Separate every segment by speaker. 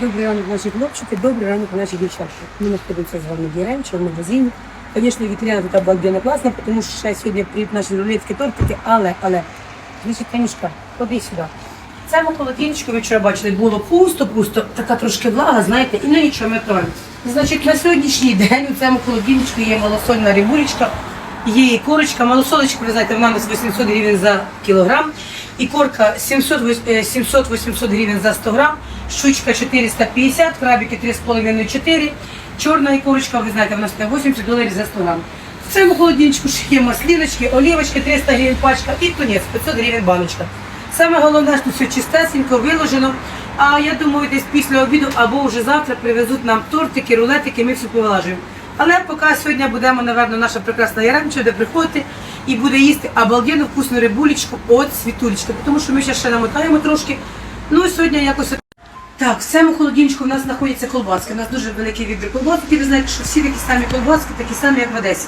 Speaker 1: Добрий ранок, наші хлопчики, добрий ранок, наші дівчатки. Ми знаходимося з вами Яремче, в магазині. Звісно, вітряна тут обалденно класна, тому що ще сьогодні приїдуть наші рулетські тортики, але, але, значить, Танюшка, ходи сюди. Цьому холодильничку, ви вчора бачили, було пусто-пусто, така трошки влага, знаєте, і ну нічого, ми троємо. Значить, на сьогоднішній день у цьому холодильничку є малосольна рибулечка, є і корочка, малосолочка, ви знаєте, вона нас 800 гривень за кілограм, і корка 700-800 гривень за 100 грам, щучка 450, крабики 3,5-4, чорна і корочка, ви знаєте, вона стоїть 80 доларів за 100 грам. В цьому холодильничку є масліночки, олівочки 300 гривень пачка і тунець 500 гривень баночка. Саме головне, що все чистесенько, виложено. А я думаю, десь після обіду або вже завтра привезуть нам тортики, рулетики, ми все повилажуємо. Але поки сьогодні будемо, напевно, наша прекрасна яремча, де приходити і буде їсти обалденно вкусну рибулечку от світулечки, тому що ми ще намотаємо трошки. Ну і сьогодні якось. Так, в цьому холодильничку в нас знаходяться колбаски. У нас дуже великий вибір колбасок. І ви знаєте, що всі такі самі колбаски, такі самі, як в Одесі.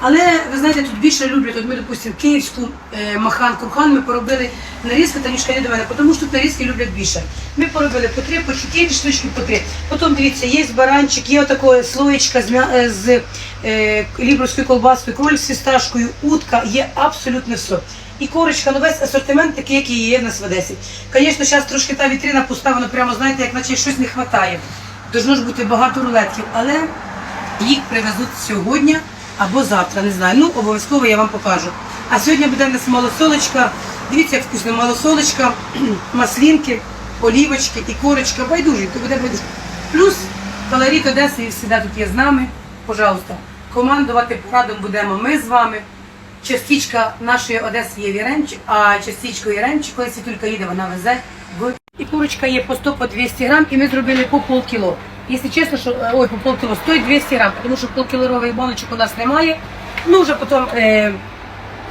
Speaker 1: Але ви знаєте, тут більше люблять, от ми, допустимо, київську е, махан крухан ми поробили нарізки, та ніжка не до мене, тому що тут нарізки люблять більше. Ми поробили по три, по чотири штучки, по три. Потім дивіться, є баранчик, є отакої слоєчка з, м'я- е, з е, лібровською колбаскою, кроль з фісташкою, утка, є абсолютно все. І корочка, ну весь асортимент такий, який є в нас в Одесі. Звісно, зараз трошки та вітрина поставлена, прямо знаєте, як наче щось не вистачає. Должно ж бути багато рулетків, але їх привезуть сьогодні або завтра, не знаю. Ну, обов'язково я вам покажу. А сьогодні буде в нас малосолочка. Дивіться, як вкусно, малосолочка, маслінки, олівочки і корочка. Байдужі, то буде байдужі. Плюс колорит Одеси і всегда тут є з нами. Пожалуйста, командувати порадом будемо ми з вами. Частичка нашої Одеси є в Яремчі, а частичку Яремчі, коли світулька їде, вона везе і курочка є по 100 по 200 грам, і ми зробили по полкіло. Якщо чесно, що е, ой, по полкіло стоїть 200 грам, тому що полкілорових баночок у нас немає. Ну вже потім е,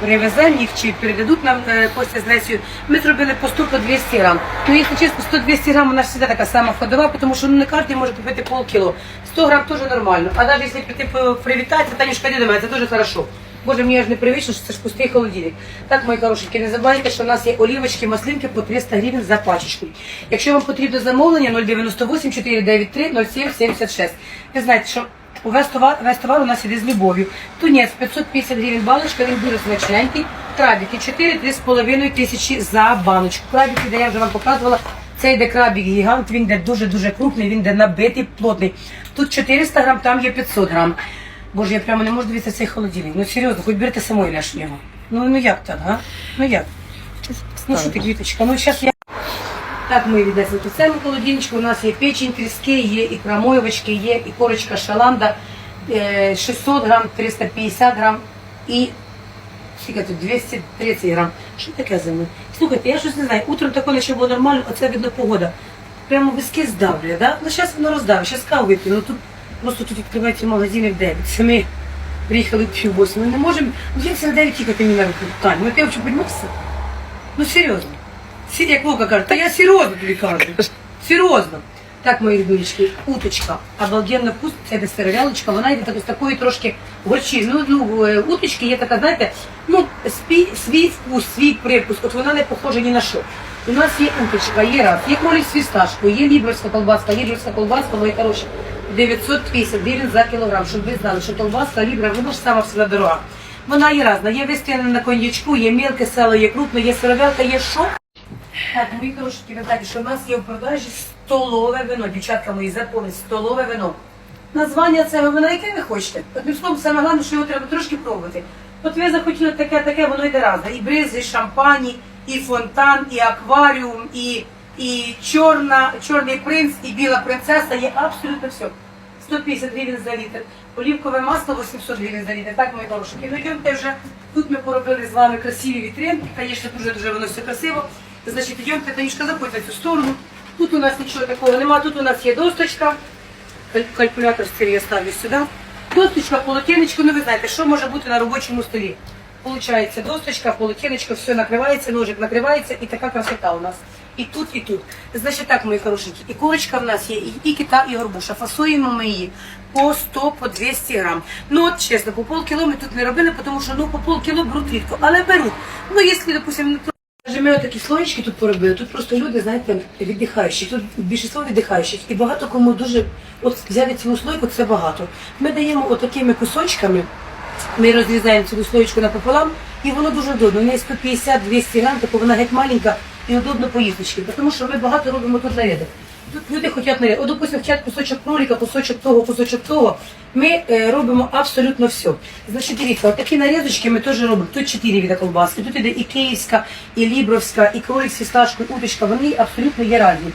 Speaker 1: привеземо їх чи передадуть нам е, Костя з Лесію. Ми зробили по 100 по 200 грам. Ну, якщо чесно, 100-200 грам у нас завжди така сама ходова, тому що ну, не кожен може купити полкіло. 100 грам теж нормально. А навіть якщо по- привітатися, Танюшка не до мене, це дуже хорошо. Боже, мені аж непривично, що це ж пустий холодильник. Так, мої хорошенькі, не забувайте, що у нас є олівочки, маслинки по 300 гривень за пачечку. Якщо вам потрібно замовлення 098 493 0776. Ви знаєте, що весь товар, весь товар у нас іде з любов'ю. Тунець 550 гривень баночка, він дуже смачненький. Крабики 4-3,5 тисячі за баночку. Крабики, де я вже вам показувала, це йде крабик гігант, він йде дуже-дуже крупний, він йде набитий, плотний. Тут 400 грам, там є 500 грам. Боже, я прямо не можу дивитися цей холодильник. Ну серйозно, хоч берете самої ляж. Ну, ну як так, га? Ну як? Ну що ти, квіточка, ну зараз я... Так, ми віднесли до цьому холодильничку. У нас є печень тріски, є і крамоєвочки, є і корочка шаланда, е, 600 грам, 350 грам і скільки тут, 230 грам. Що таке за? Слухайте, я щось не знаю. Утром таке ще було нормально, оце видно погода. Прямо виски здавлює, да? Ну зараз воно роздавлює, зараз каву вип'ю. Ну тут просто тут відкриваються магазини в 9. Це ми приїхали в пів восьми. Ми не можемо. Ну як це в 9 тікати мені на руку? Тань, ми півчу підмовся. Ну серйозно. Сі- Як Вовка каже, та я серйозно тобі кажу. Серйозно. Так, мої рідулечки, уточка. Обалденно вкусна, це йде сировялочка, вона йде так, з такої трошки горчі. Ну, ну, е, уточки є така, знаєте, ну, свій, свій вкус, свій привкус, от вона не похожа ні на що. У нас є уточка, є раз, є кролик з фісташкою, є ліберська колбаска, ліберська колбаска, мої хороші, 950 гривень за кілограм, щоб ви знали, що колбаска лібра, вона ж сама всегда дорога. Вона є різна, є вистріляна на коньячку, є мілке село, є крупне, є сировялка, є що? Так, мої хороші, ви що в нас є в продажі столове вино. Дівчатка мої, запомніть, столове вино. Названня цього вина, яке ви хочете. Одним словом, саме головне, що його треба трошки пробувати. От ви захотіли таке, таке, воно йде разне. І бризи, і шампані, і фонтан, і акваріум, і, і чорна, чорний принц, і біла принцеса. Є абсолютно все. 150 гривень за літр. Олівкове масло 800 гривень за літр. Так, мої хороші. Ну йдемте вже. Тут ми поробили з вами красиві вітринки. Звісно, дуже дуже воно все красиво. Значить, йдемте, Танюшка, заходь на цю сторону. Тут у нас нічого такого немає. Тут у нас є досточка. Калькулятор стиль я ставлю сюди. Досточка, полотенечко, ну ви знаєте, що може бути на робочому столі. Получається досточка, полотенечко, все накривається, ножик накривається і така красота у нас. І тут, і тут. Значить так, мої хорошенькі, і курочка в нас є, і, і кита, і горбуша. Фасуємо ми її по 100, по 200 грам. Ну от чесно, по полкіло ми тут не робили, тому що ну по полкіло беруть рідко, але беруть. Ну, якщо, допустимо, Каже, ми отакі слоєчки тут поробили. Тут просто люди, знаєте, віддихаючі. Тут більшість віддихаючих. І багато кому дуже от взяти цілу слойку, це багато. Ми даємо отакими кусочками. Ми розрізаємо цю слоєчку напополам, і воно дуже удобно. У неї 150-200 грам, тобто вона геть маленька і удобно поїздочки. Тому що ми багато робимо тут нарядок. Тут люди хочуть наряд. От, допустим, хочуть кусочок кролика, кусочок того, кусочок того. Ми е, робимо абсолютно все. Значить, дивіться, такі нарізочки ми теж робимо. Тут чотири види колбаски. Тут іде і київська, і лібровська, і кролик з фісташкою, уточка. Вони абсолютно є різні.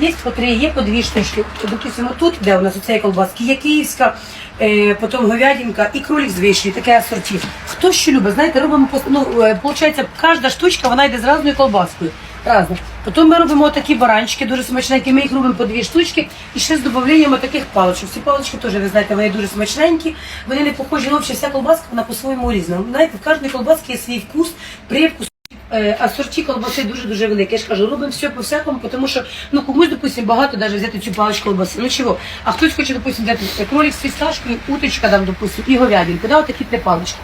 Speaker 1: Є по три, є по дві штучки. Допустимо, тут, де у нас оцеї колбаски, є київська, е, потім говядинка і кролик з вишні, таке асорті. Хто що любить, знаєте, робимо, ну, е, виходить, кожна штучка, вона йде з різною колбаскою. Разно. Потім ми робимо такі баранчики, дуже смачненькі. Ми їх робимо по дві штучки і ще з додаванням таких паличок. Ці палички теж, ви знаєте, вони дуже смачненькі, вони не похожі взагалі вся колбаска, вона по-своєму різна. Знаєте, в кожній колбаски є свій вкус, привкус. Е, асорті колбаси дуже-дуже велике. Я ж кажу, робимо все по всякому, тому що ну комусь, допустим, багато навіть взяти цю паличку колбаси. Ну чого? А хтось хоче, допустим, взяти кролик з фісташкою, уточка там, допустим, і говядинку. Да, такі три палички.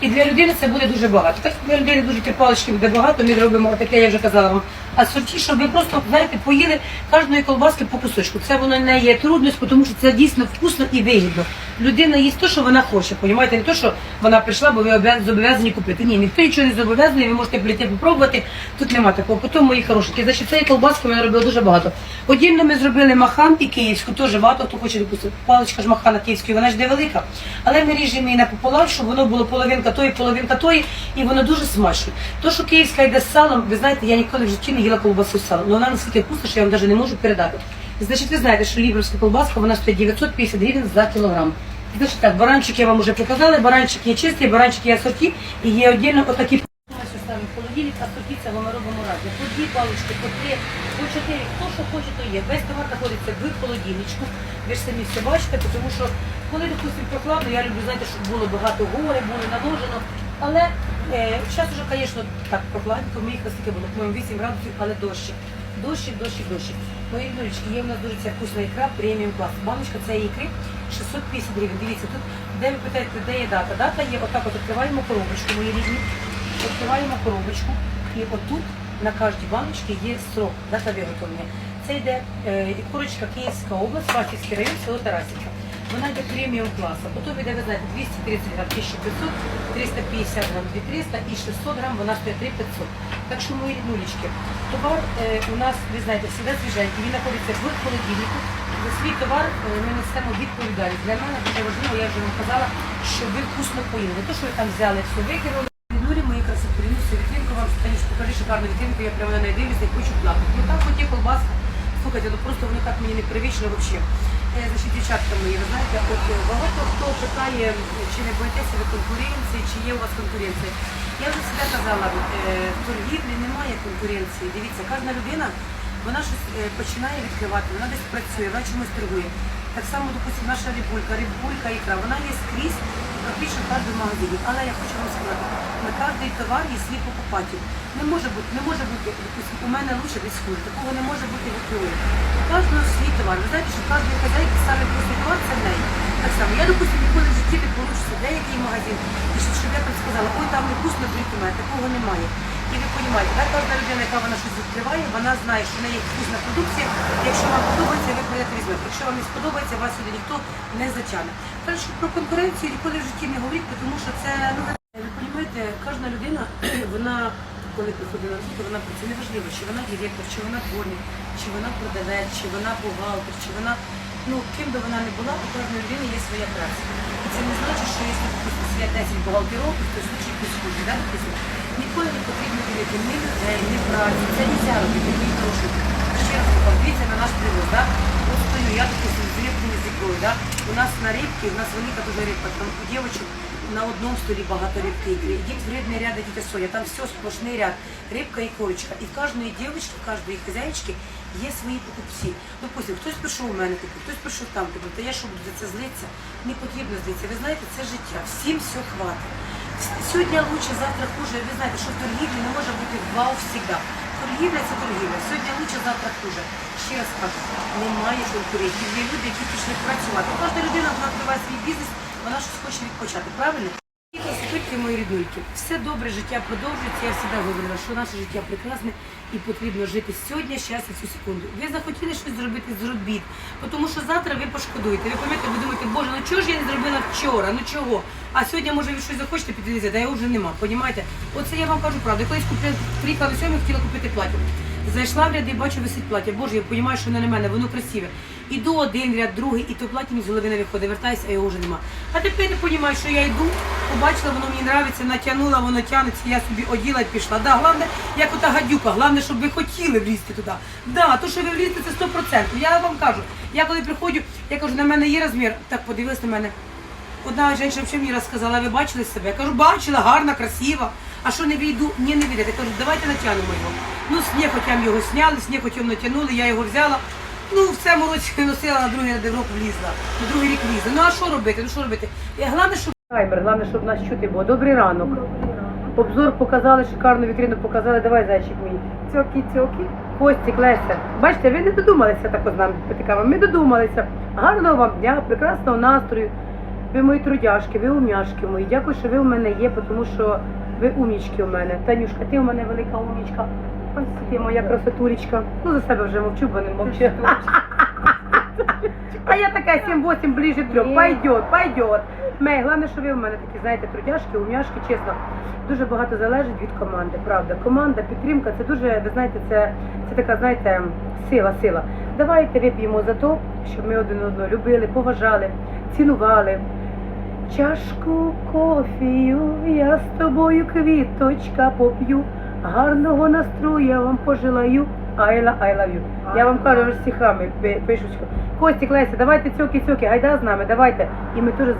Speaker 1: І для людини це буде дуже багато. Так для людини дуже палички буде багато, ми зробимо таке, я вже казала вам. Асорті, щоб ви просто, знаєте, поїли кожної колбаски по кусочку. Це воно не є трудність, тому що це дійсно вкусно і вигідно. Людина їсть те, що вона хоче, понімаєте? Не те, що вона прийшла, бо ви зобов'язані купити. Ні, ніхто нічого не зобов'язаний, ви можете прийти попробувати. Тут нема такого. Потім мої хороші. Значить, цієї колбаски ми робили дуже багато. Отдільно ми зробили махан і київську, теж багато хто хоче допустити. Паличка ж махана київської, вона ж де велика. Але ми ріжемо її напополам, щоб воно було половинка тої, половинка тої, і воно дуже смачно. То, що київська йде з салом, ви знаєте, я ніколи в житті не їла колбасу салом. але вона наскільки вкусна, що я вам навіть не можу передати. Значить, ви знаєте, що лібровська колбаска, вона стоїть 950 гривень за кілограм. Значить так, баранчик я вам вже показала, баранчик є чистий, баранчик є асорті, і є віддільно отакі ставимо в холодильник, а ступіться, ми робимо разні. По дві палички, по три, по чотири. Хто що хоче, то є. Весь товар знаходиться в холодильничку. Ви ж самі все бачите, тому що коли, допустимо, прохладно, я люблю, знаєте, щоб було багато гори, було наложено. Але зараз вже, звісно, так прохладненько, ми їх наскільки було, по-моєму, 8 градусів, але дощик. Дощик, дощик, дощик. Мої дочки, є в нас дуже ця вкусна ікра, преміум клас. Баночка цієї ікри 650 гривень. Дивіться, тут, де ви питаєте, де є дата? Дата є, отак от відкриваємо коробочку, мої рідні. Відкриваємо коробочку і отут на кожній баночці є срок, дата виготовлення. Це йде е, і курочка Київська область, Фастівський район, село Тарасівка. Вона йде преміум класу. Потім йде, ви знаєте, 230 грам 1500, 350 грам 2300 і 600 грам вона стоїть 3500. Так що мої ріднулечки, товар е, у нас, ви знаєте, завжди свіженький, він знаходиться в холодильнику. За свій товар е, ми несемо відповідальність. Для мене дуже важливо, я вже вам казала, щоб ви вкусно поїли. То, що ви там взяли все викинули. Віднулі мої ну, вітринку вам, Танюш, покажи шикарну вітринку, я прямо на неї дивлюся і хочу плакати. Ну там хоч є колбаска, слухайте, ну просто воно так мені не привично Значить, дівчатка мої, ви знаєте, от багато хто питає, чи не боїтеся ви конкуренції, чи є у вас конкуренція. Я вже себе казала, е, в торгівлі немає конкуренції. Дивіться, кожна людина, вона щось е, починає відкривати, вона десь працює, вона чомусь торгує. Так само, допустимо, наша рибулька, рибулька, ікра, вона є скрізь, практично в кожному магазині. Але я хочу вам сказати, на кожний товар є свій покупатель. Не може бути, не може бути, допустимо, у мене лучше десь хуже, такого не може бути в Україні. Товар. Ви знаєте, що в кожної хазяйки саме товар це в неї. Так само, я, допустимо, ніколи в житті не получиться деякий магазин, і щоб я там сказала, ой, там не вкусно, у такого немає. І ви розумієте, так кожна людина, яка вона щось відкриває, вона знає, що в неї вкусна продукція. Якщо вам подобається, ви прийдете візьмете. Якщо вам не сподобається, вас сюди ніхто не затягне. Що про конкуренцію ніколи в житті не говоріть, тому що це ну ви розумієте, кожна людина, вона коли приходить на роботу, вона працює неважливо, чи вона директор, чи вона дворник, чи вона продавець, чи вона бухгалтер, чи вона ну ким би вона не була, у кожної людини є своя праця. І це не значить, що якщо свят 10 бухгалтерів, то случай хуже, да. Ніколи не потрібно дивити ні людей, ні праці. Це не можна робити, ні гроші. Ще раз дивіться на наш привоз, да? От стою, я допустим, з рибкою з ікрою, да? У нас на рибці, у нас велика дуже рибка, там у дівчинок на одному столі багато рибки ікри. Йдіть в рибний ряд, йдіть соя, там все сплошний ряд. Рибка і корочка. І кожної в кожної хазяїчки є свої покупці. Допустим, хтось прийшов у мене купив, хтось прийшов там купив. Та я що буду за це злитися? Не потрібно злитися. Ви знаєте, це життя. Всім все хватить. Сьогодні лучше, завтра хуже. Ви знаєте, що в торгівлі не може бути вау завжди. Торгівля це торгівля. Сьогодні лучше, завтра хуже. Ще раз кажу, немає конкурентів. Є люди, які пішли працювати. Кожна людина вона відкриває свій бізнес, вона щось хоче відпочати. Правильно? І мої ріднульки. Все добре, життя продовжується. Я завжди говорила, що наше життя прекрасне і потрібно жити сьогодні, щас і цю секунду. Ви захотіли щось зробити, зробіть. Тому що завтра ви пошкодуєте. Ви пам'ятаєте, ви думаєте, боже, ну чого ж я не зробила вчора? Ну чого? А сьогодні, може, ви щось захочете підвізти, а я вже нема. Понімаєте? Оце я вам кажу правду. Я колись купила, приїхала до сьомих, хотіла купити плаття. Зайшла в ряд бачу, висить плаття. Боже, я розумію, що воно на мене, воно красиве. Іду один ряд, другий, і то плаття мені з голови не виходить, вертаюся, а його вже нема. А тепер я розумію, що я йду, побачила, воно мені подобається, натягнула, воно тягнеться, я собі оділа і пішла. Да, головне, як ота гадюка, головне, щоб ви хотіли влізти туди. Да, то, що ви влізете, це 100%. Я вам кажу, я коли приходжу, я кажу, на мене є розмір, так подивилась на мене. Одна жінка взагалі мені розказала, ви бачили себе? Я кажу, бачила, гарна, красива. А що не війду? Ні, не вийде. Я кажу, давайте натягнемо його. Ну, з нехотям його сняли, з нехотям натягнули, я його взяла. Ну, в цьому році носила, на другий рік влізла. На другий рік влізла. Ну а що робити? Ну що робити? І головне, щоб таймер, головне, щоб нас чути було. Добрий ранок. Обзор показали, шикарну вітрину показали. Давай, зайчик мій. Цьокі, цьокі. Костік, Леся. Бачите, ви не додумалися так з нами потиками. Ми додумалися. Гарного вам дня, прекрасного настрою. Ви мої трудяшки, ви умняшки мої. Дякую, що ви у мене є, тому що ви умнічки у мене. Танюшка, ти у мене велика умнічка. Ось ти моя красотулечка. Ну за себе вже мовчу, бо не мовчу. А я така 7-8 ближе трьох. Пойдет, пойдет. Мей, головне, що ви у мене такі, знаєте, трудяшки, умняшки, чесно. Дуже багато залежить від команди, правда. Команда, підтримка, це дуже, ви знаєте, це, це така, знаєте, сила, сила. Давайте вип'ємо за те, щоб ми один одного любили, поважали, цінували. Чашку кофію, я з тобою квіточка поп'ю. Гарного настрою я вам пожелаю. Айла, I love you. Я вам кажу стихами, пишучку. Костік, Леся, давайте цьоки-цьоки, гайда з нами, давайте. І ми теж з вами.